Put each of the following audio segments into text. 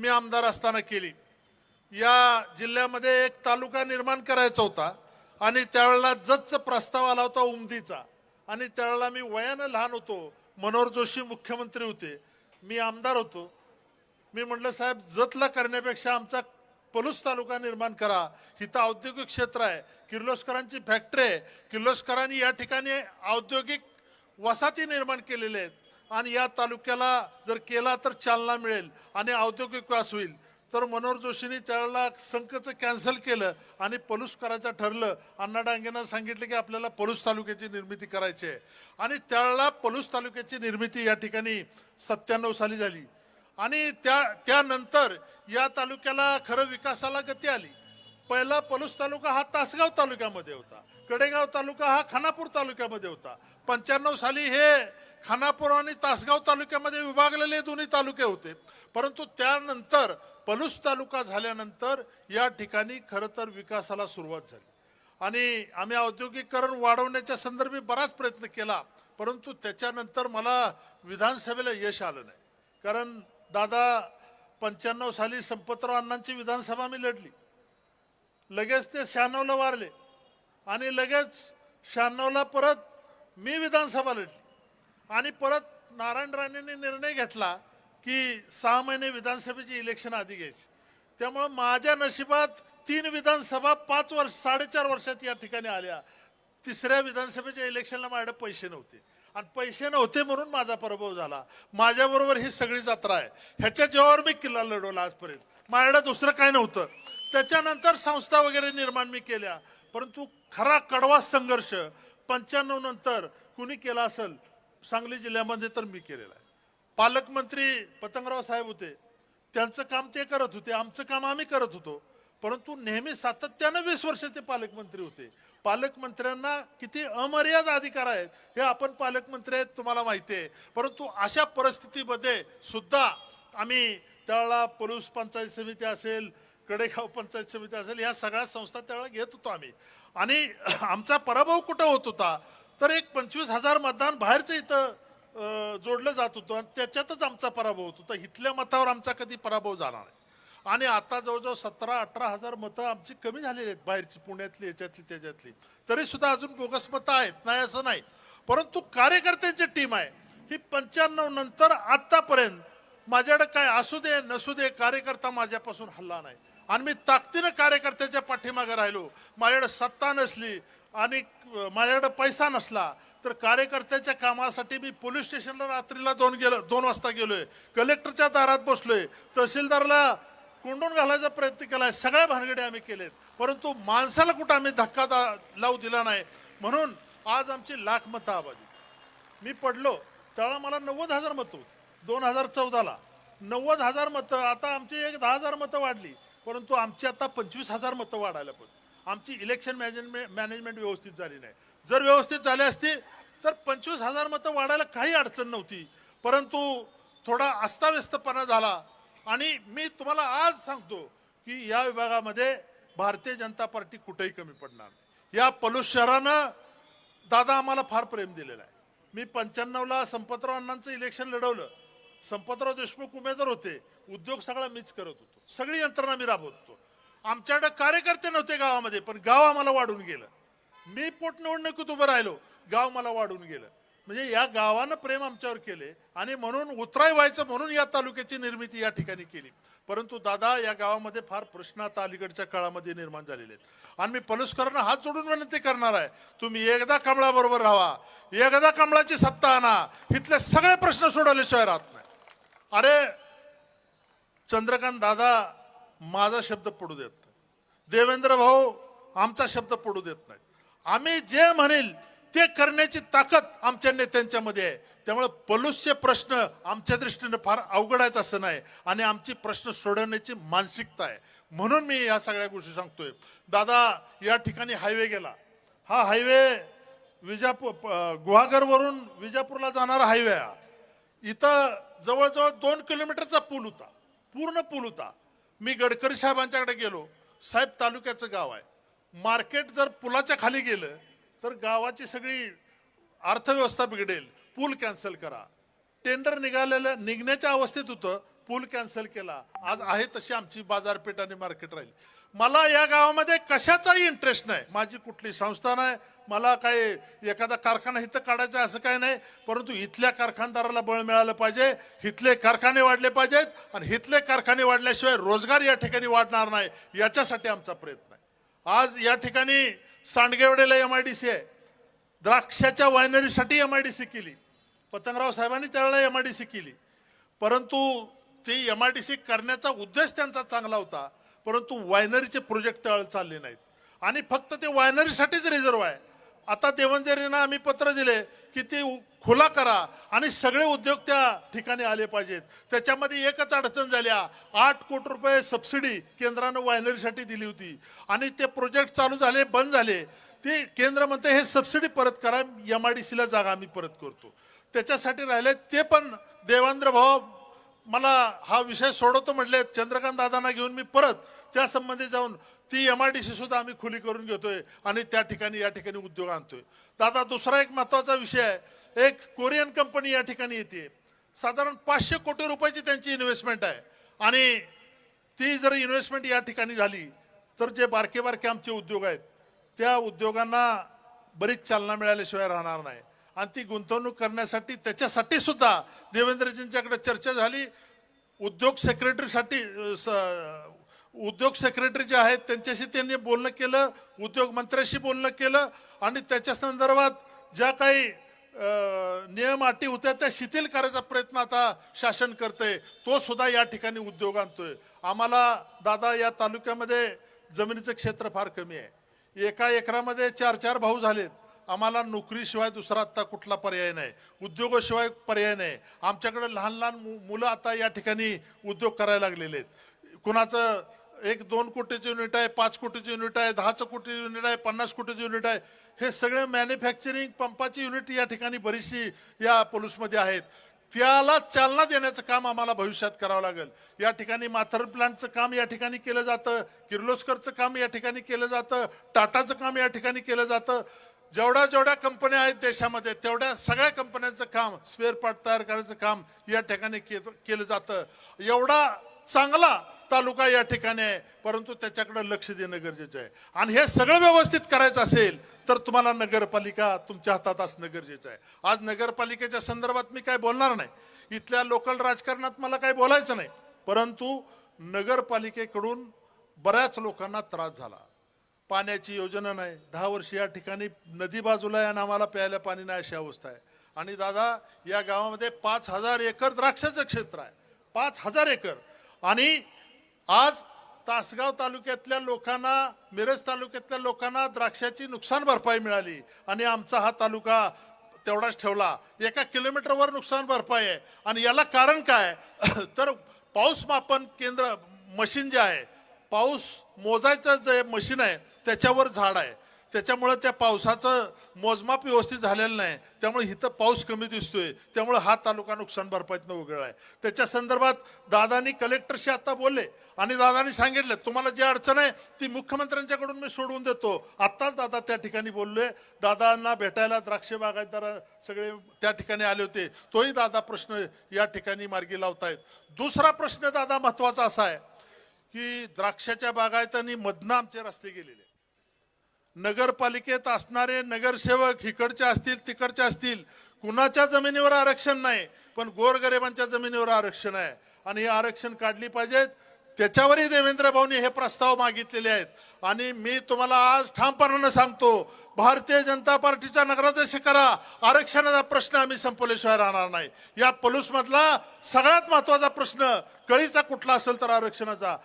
मी आमदार असताना केली. या जिल्ह्यामध्ये एक तालुका निर्माण करायचा होता आणि त्यावेळेला जतचा प्रस्ताव आला होता उमदीचा. आणि त्यावेळेला मी वयानं लहान होतो. मनोहर जोशी मुख्यमंत्री होते. मी आमदार होतो. मी म्हटलं साहेब जतला करण्यापेक्षा आमचा पलूस तालुका निर्माण करा. इथं औद्योगिक क्षेत्र आहे. किर्लोस्करांची फॅक्टरी आहे. किर्लोस्करांनी या ठिकाणी औद्योगिक वसाहती निर्माण केलेल्या आहेत. आणि या तालुक्याला जर केला तर चालना मिळेल आणि औद्योगिक विकास होईल. तर मनोहर जोशींनी त्यावेळेला संकचं कॅन्सल केलं आणि पलूस करायचं ठरलं. अण्णा डांगेनं सांगितलं की आपल्याला पलूस तालुक्याची निर्मिती करायची आहे. आणि त्याला पलूस तालुक्याची निर्मिती या ठिकाणी सत्त्याण्णव साली झाली. आणि त्या त्यानंतर या तालुक्याला खरं विकासाला गती आली. पहिला पलूस तालुका हा तासगाव तालुक्यामध्ये होता. कडेगाव तालुका हा खानापूर तालुक्यामध्ये होता. पंच्याण्णव साली हे खानापूर आणि तासगाव तालुक्यामध्ये विभागलेले दोन्ही तालुके होते. परंतु त्यानंतर पलूस तालुका झाल्यानंतर या ठिकाणी खरं तर विकासाला सुरुवात झाली. आणि आम्ही औद्योगिकरण वाढवण्याच्या संदर्भी बराच प्रयत्न केला परंतु त्याच्यानंतर मला विधानसभेला यश आलं नाही. कारण दादा पंच्याण्णव साली संपतराव अण्णांची विधानसभा मी लढली. लगेच ते शहाण्णवला वारले आणि लगेच शहाण्णवला परत मी विधानसभा लढली. आणि परत नारायण राणेंनी निर्णय घेतला की सहा महिने विधानसभेची इलेक्शन आधी घ्यायची. त्यामुळं माझ्या नशिबात तीन विधानसभा पाच वर्ष साडेचार वर्षात या ठिकाणी आल्या. तिसऱ्या विधानसभेच्या इलेक्शनला माझ्याकडे पैसे नव्हते. आणि पैसे नव्हते म्हणून माझा पराभव झाला. माझ्याबरोबर ही सगळी जत्रा आहे. ह्याच्या जेव्हावर मी किल्ला लढवला आजपर्यंत. माझ्याकडे दुसरं काय नव्हतं. त्याच्यानंतर संस्था वगैरे निर्माण मी केल्या. परंतु खरा कडवा संघर्ष पंच्याण्णव नंतर कुणी केला असेल सांगली जिल्ह्यामध्ये तर मी केलेलं आहे. पालकमंत्री पतंगराव साहेब होते. त्यांचं काम ते करत होते आमचं काम आम्ही करत होतो. परंतु नेहमी सातत्यानं वीस वर्ष ते पालकमंत्री होते. पालकमंत्र्यांना किती अमर्याद अधिकार आहेत हे आपण पालकमंत्री आहेत तुम्हाला माहिती आहे. परंतु अशा परिस्थितीमध्ये सुद्धा आम्ही त्यावेळेला पलूस पंचायत समिती असेल कडेगाव पंचायत समिती असेल या सगळ्या संस्था त्यावेळेला घेत होतो आम्ही. आणि आमचा पराभव कुठं होत होता? तर एक पंचवीस हजार मतदान बाहेरचं इथं जोडलं जात होतं आणि त्याच्यातच आमचा पराभव होत होता. इथल्या मतावर आमचा कधी पराभव झाला नाही. आणि आता जवळजवळ सतरा अठरा हजार मतं आमची कमी झालेली आहेत बाहेरची पुण्यातली याच्यातली त्याच्यातली. तरी सुद्धा अजून बोगस मतं आहेत. नाही असं नाही. परंतु कार्यकर्त्यांची टीम आहे. ही पंच्याण्णव नंतर आत्तापर्यंत माझ्याकडे काय असू दे नसू दे कार्यकर्ता माझ्यापासून हल्ला नाही. आणि मी ताकदीनं कार्यकर्त्याच्या पाठीमागे राहिलो. माझ्याकडे सत्ता नसली आणि माझ्याकडे पैसा नसला तर कार्यकर्त्याच्या कामासाठी मी पोलीस स्टेशनला रात्रीला दोन गेलो दोन वाजता गेलोय. कलेक्टरच्या दारात बसलोय. तहसीलदारला कोंडून घालायचा प्रयत्न केलाय. सगळ्या भानगडे आम्ही केलेत. परंतु माणसाला कुठं आम्ही धक्का दा- लावू दिला नाही? म्हणून आज आमची लाख मतं आबाजी. मी पडलो. त्याला मला नव्वद हजार मतं होती. दोन हजार चौदाला. नव्वद हजार मतं आता आमची एक दहा हजार मतं वाढली. परंतु आमची आता पंचवीस हजार मतं वाढायला पाहिजे आमची इलेक्शन मॅनेजमेंट मॅनेजमेंट व्यवस्थित झाली नाही. जर व्यवस्थित झाली असती तर पंचवीस हजार मतं वाढायला काही अडचण नव्हती. परंतु थोडा अस्ताव्यस्तपणा झाला. आणि मी तुम्हाला आज सांगतो की या विभागामध्ये भारतीय जनता पार्टी कुठेही कमी पडणार नाही. या पलूस शहरानं दादा आम्हाला फार प्रेम दिलेलं आहे. मी पंच्याण्णवला संपतराव अण्णांचं इलेक्शन लढवलं. संपतराव देशमुख उमेदवार होते. उद्योग सगळा मीच करत होतो. सगळी यंत्रणा मी राबवत होतो. आमच्याकडे कार्यकर्ते नव्हते गावामध्ये पण गाव आम्हाला वाढून गेलं. मी पोटनिवडणुकीत उभं राहिलो गाव मला वाढून गेलं. म्हणजे या गावानं प्रेम आमच्यावर केले आणि म्हणून उतराय व्हायचं म्हणून या तालुक्याची निर्मिती या ठिकाणी केली. परंतु दादा या गावामध्ये फार प्रश्न आता अलीकडच्या काळामध्ये निर्माण झालेले आहेत. आणि मी पलुसकरांना हात जोडून विनंती करणार आहे तुम्ही एकदा कमळाबरोबर राहा एकदा कमळाची सत्ता आणा इथले सगळे प्रश्न सोडवल्याशिवाय राहत नाही अरे चंद्रकांत दादा माझा शब्द पडू देत नाही. देवेंद्र भाऊ आमचा शब्द पडू देत नाही. आम्ही जे म्हणेल ते करण्याची ताकद आमच्या नेत्यांच्यामध्ये आहे. त्यामुळे पलूसचे प्रश्न आमच्या दृष्टीने फार अवघड आहेत असं नाही. आणि आमची प्रश्न सोडवण्याची मानसिकता आहे. म्हणून मी या सगळ्या गोष्टी सांगतोय. दादा या ठिकाणी हायवे गेला. हा हायवे विजापूर गुहागरवरून विजापूरला जाणारा हायवे हा. इथं जवळजवळ दोन किलोमीटरचा पूल होता. पूर्ण पूल होता. मी गडकरी साहेबांच्याकडे गेलो. साहेब तालुक्याचं गाव आहे. मार्केट जर पुलाच्या खाली गेलं तर गावाची सगळी अर्थव्यवस्था बिघडेल. पूल कॅन्सल करा. टेंडर निघालेलं निघण्याच्या अवस्थेत होतं पूल कॅन्सल केला. आज आहे तशी आमची बाजारपेठ आणि मार्केट राहील. मला या गावामध्ये कशाचाही इंटरेस्ट नाही. माझी कुठली संस्था नाही मला काय एखादा कारखाना इथं काढायचा आहे असं काय नाही परंतु इथल्या कारखानदाराला बळ मिळालं पाहिजे इथले कारखाने वाढले पाहिजेत आणि इथले कारखाने वाढल्याशिवाय रोजगार या ठिकाणी वाढणार नाही याच्यासाठी आमचा प्रयत्न आहे. आज या ठिकाणी सांडगेवडेला एम आय डी सी आहे. द्राक्षाच्या वायनरीसाठी एम आय डी सी केली. पतंगराव साहेबांनी त्यावेळेला एम आय डी सी केली. परंतु ती एम आय डी सी करण्याचा उद्देश त्यांचा चांगला होता परंतु वायनरीचे प्रोजेक्ट त्यावेळेला चालले नाहीत. आणि फक्त ते वायनरीसाठीच रिझर्व आहे. आता देवंजरींना आम्ही पत्र दिले की ती खुला करा आणि सगळे उद्योग त्या ठिकाणी आले पाहिजेत. त्याच्यामध्ये एकच अडचण झाल्या आठ कोटी रुपये सबसिडी केंद्रानं वायनरीसाठी दिली होती. आणि ते प्रोजेक्ट चालू झाले बंद झाले. ते केंद्र म्हणते हे सबसिडी परत करा एम आय डी सीला जागा आम्ही परत करतो. त्याच्यासाठी राहिले ते पण देवेंद्र भाऊ मला हा विषय सोडवतो म्हटले चंद्रकांत दादांना घेऊन मी परत त्यासंबंधी जाऊन ती एम आय डी सी सुद्धा आम्ही खुली करून घेतोय आणि त्या ठिकाणी या ठिकाणी उद्योग आणतोय. दादा दुसरा एक महत्त्वाचा विषय आहे. एक कोरियन कंपनी या ठिकाणी येते. साधारण पाचशे कोटी रुपयाची त्यांची इन्व्हेस्टमेंट आहे. आणि ती जर इन्व्हेस्टमेंट या ठिकाणी झाली तर जे बारके बारके आमचे उद्योग आहेत त्या उद्योगांना बरीच चालना मिळाल्याशिवाय राहणार नाही. आणि ती गुंतवणूक करण्यासाठी त्याच्यासाठी सुद्धा देवेंद्रजींच्याकडे चर्चा झाली. उद्योग सेक्रेटरीसाठी स- उद्योग सेक्रेटरी जे आहेत त्यांच्याशी त्यांनी बोलणं केलं उद्योग मंत्र्याशी बोलणं केलं आणि त्याच्या संदर्भात ज्या काही नियम अटी होत्या त्या शिथिल करायचा प्रयत्न आता शासन करते तो सुद्धा या ठिकाणी उद्योग आणतोय. आम्हाला दादा या तालुक्यामध्ये जमिनीचं क्षेत्र फार कमी आहे. एका एकरामध्ये चार चार भाऊ झालेत. आम्हाला नोकरीशिवाय दुसरा आत्ता कुठला पर्याय नाही. उद्योगाशिवाय पर्याय नाही. आमच्याकडे लहान लहान मु- मुलं आता या ठिकाणी उद्योग करायला लागलेले आहेत. कुणाचं एक दोन कोटीचे युनिट आहे पाच कोटीचं युनिट आहे दहाचं कोटी युनिट आहे पन्नास कोटीचं युनिट आहे. हे सगळे मॅन्युफॅक्चरिंग पंपाची युनिट या ठिकाणी बरीचशी या पोलूसमध्ये आहेत. त्याला चालना देण्याचं काम आम्हाला भविष्यात करावं लागेल. या ठिकाणी माथर प्लांटचं काम या ठिकाणी केलं जातं किर्लोस्करचं काम या ठिकाणी केलं जातं टाटाचं काम या ठिकाणी केलं जातं. जेवढ्या जेवढ्या कंपन्या आहेत देशामध्ये तेवढ्या सगळ्या कंपन्यांचं काम स्पेअर पार्ट तयार करायचं काम या ठिकाणी केलं जातं. एवढा चांगला तालुका या ठिकाणी आहे परंतु त्याच्याकडे लक्ष देणं गरजेचं आहे. आणि हे सगळं व्यवस्थित करायचं असेल तर तुम्हाला नगरपालिका तुमच्या हातात असणं गरजेचं आहे. आज नगरपालिकेच्या संदर्भात मी काय बोलणार नाही. इथल्या लोकल राजकारणात मला काय बोलायचं नाही. परंतु नगरपालिकेकडून बऱ्याच लोकांना त्रास झाला. पाण्याची योजना नाही. दहा वर्ष या ठिकाणी नदी बाजूला आहे आणि आम्हाला प्यायला पाणी नाही अशी अवस्था आहे. आणि दादा या गावामध्ये पाच हजार एकर द्राक्षाचं क्षेत्र आहे. पाच हजार एकर. आणि आज तासगाव तालुक्यातल्या लोकांना मिरज तालुक्यातल्या लोकांना द्राक्षाची नुकसान भरपाई मिळाली आणि आमचा हा तालुका तेवढाच ठेवला. एका किलोमीटरवर नुकसान भरपाई आहे. आणि याला कारण काय? तर पाऊस मापन केंद्र मशीन जे आहे पाऊस मोजायचं जे मशीन आहे त्याच्यावर झाड आहे. त्याच्यामुळं त्या पावसाचं मोजमाप व्यवस्थित झालेलं नाही. त्यामुळे इथं पाऊस कमी दिसतोय. त्यामुळे हा तालुका नुकसान भरपाईतनं वगळला आहे. त्याच्या संदर्भात दादानी कलेक्टरशी आता बोलले. आणि दादानी सांगितलं तुम्हाला जी अडचण आहे ती मुख्यमंत्र्यांच्याकडून मी सोडवून देतो. आत्ताच दादा त्या ठिकाणी बोललोय दादांना भेटायला द्राक्ष बागायतदार सगळे त्या ठिकाणी आले होते तोही दादा प्रश्न या ठिकाणी मार्गी लावतायत. दुसरा प्रश्न दादा महत्त्वाचा असा आहे की द्राक्षाच्या बागायतांनी मधनं आमचे रस्ते गेलेले. नगरपालिकेत असणारे नगरसेवक इकडचे असतील तिकडचे असतील कुणाच्या जमिनीवर आरक्षण नाही पण गोरगरिबांच्या जमिनीवर आरक्षण आहे. आणि हे आरक्षण काढली पाहिजेत त्याच्यावरही देवेंद्र भाऊनी हे प्रस्ताव मागितलेले आहेत. आणि मी तुम्हाला आज ठामपणानं सांगतो भारतीय जनता पार्टीच्या नगराध्यक्ष करा आरक्षणाचा प्रश्न आम्ही संपवल्याशिवाय राहणार नाही. या पलूसमधला सगळ्यात महत्त्वाचा प्रश्न कळीचा कुठला असेल तर आरक्षणाचा.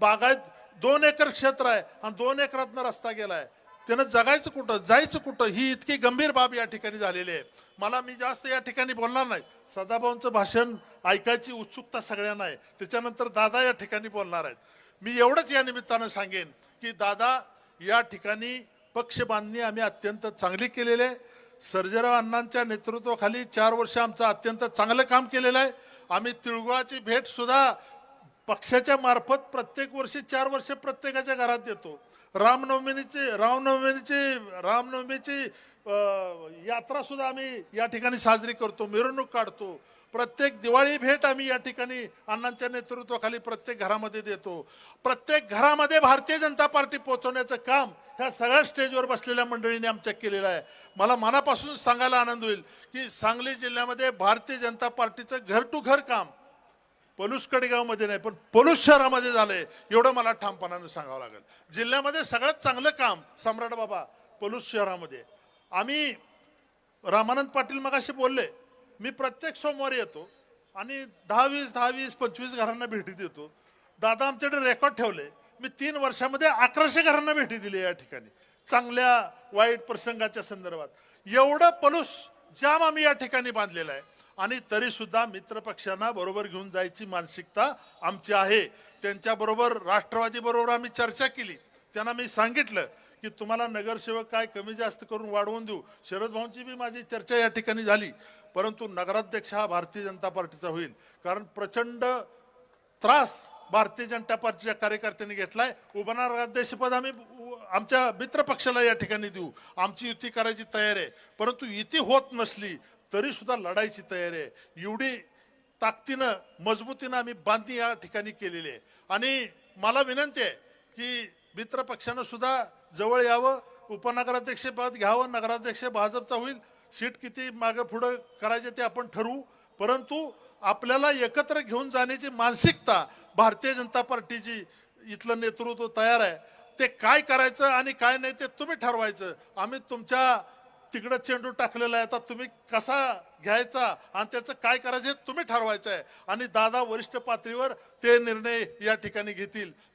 बागायत दोन एकर क्षेत्र आहे आणि दोन एकरातनं रस्ता गेलाय. त्यानं जगायचं कुठं जायचं कुठं? ही इतकी गंभीर बाब या ठिकाणी झालेली आहे. मला मी जास्त या ठिकाणी बोलणार नाही. सदाभाऊंचं भाषण ऐकायची उत्सुकता सगळ्यांना आहे. त्याच्यानंतर दादा या ठिकाणी बोलणार आहेत. मी एवढंच या निमित्तानं सांगेन की दादा या ठिकाणी पक्ष बांधणी आम्ही अत्यंत चांगली केलेली आहे. सर्जेराव अण्णांच्या नेतृत्वाखाली चार वर्ष आमचं अत्यंत चांगलं काम केलेलं आहे. आम्ही तिळगुळाची भेटसुद्धा पक्षाच्या मार्फत प्रत्येक वर्षी चार वर्ष प्रत्येकाच्या घरात देतो. रामनवमीची रामनवमीची रामनवमीची यात्रासुद्धा यात्रा सुद्धा आम्ही या ठिकाणी साजरी करतो मिरवणूक काढतो. प्रत्येक दिवाळी भेट आम्ही या ठिकाणी अण्णांच्या नेतृत्वाखाली प्रत्येक घरामध्ये देतो. प्रत्येक घरामध्ये भारतीय जनता पार्टी पोहोचवण्याचं काम ह्या सगळ्या स्टेजवर बसलेल्या मंडळीने आमच्या केलेलं आहे. मला मनापासून सांगायला आनंद होईल की सांगली जिल्ह्यामध्ये भारतीय जनता पार्टीचं घर टू घर काम पलूस कडेगावमध्ये नाही पण पलूस शहरामध्ये झालंय. एवढं मला ठामपणानं सांगावं लागेल. जिल्ह्यामध्ये सगळ्यात चांगलं काम सम्राट बाबा पलूस शहरामध्ये. आम्ही रामानंद पाटील मगाशी बोलले मी प्रत्येक सोमवारी येतो आणि दहा वीस दहा वीस पंचवीस घरांना भेटी देतो. दादा आमच्याकडे रेकॉर्ड ठेवले मी तीन वर्षामध्ये अकराशे घरांना भेटी दिली या ठिकाणी. चांगल्या वाईट प्रसंगाच्या संदर्भात. एवढं पलूस जाम आम्ही या ठिकाणी बांधलेलं आहे. आणि तरी सुद्धा मित्रपक्षांना बरोबर घेऊन जायची मानसिकता आमची आहे. त्यांच्याबरोबर राष्ट्रवादी बरोबर आम्ही चर्चा केली. त्यांना मी सांगितलं की तुम्हाला नगरसेवक काय कमी जास्त करून वाढवून देऊ. शरद भाऊंची बी माझी चर्चा या ठिकाणी झाली. परंतु नगराध्यक्ष हा भारतीय जनता पार्टीचा होईल. कारण प्रचंड त्रास भारतीय जनता पार्टीच्या कार्यकर्त्यांनी घेतलाय. उभं नगराध्यक्षपद आम्ही आमच्या मित्रपक्षाला या ठिकाणी देऊ. आमची युती करायची तयारी आहे. परंतु युती होत नसली तरी सुद्धा लढायची तयारी आहे. एवढी ताकदीनं मजबूतीनं आम्ही बांधणी या ठिकाणी केलेली आहे. आणि मला विनंती आहे की मित्र पक्षानं सुद्धा जवळ यावं उपनगराध्यक्षपद घ्यावं नगराध्यक्ष भाजपचा होईल सीट किती मागं पुढं करायचे ते आपण ठरवू. परंतु आपल्याला एकत्र घेऊन जाण्याची मानसिकता भारतीय जनता पार्टीची इथलं नेतृत्व तयार आहे. ते काय करायचं आणि काय नाही ते तुम्ही ठरवायचं. आम्ही तुमच्या तिकडं चेंडू टाकलेला आहे आता तुम्ही कसा घ्यायचा आणि त्याचं काय करायचं हे तुम्ही ठरवायचं आहे. आणि दादा वरिष्ठ पातळीवर ते निर्णय या ठिकाणी घेतील.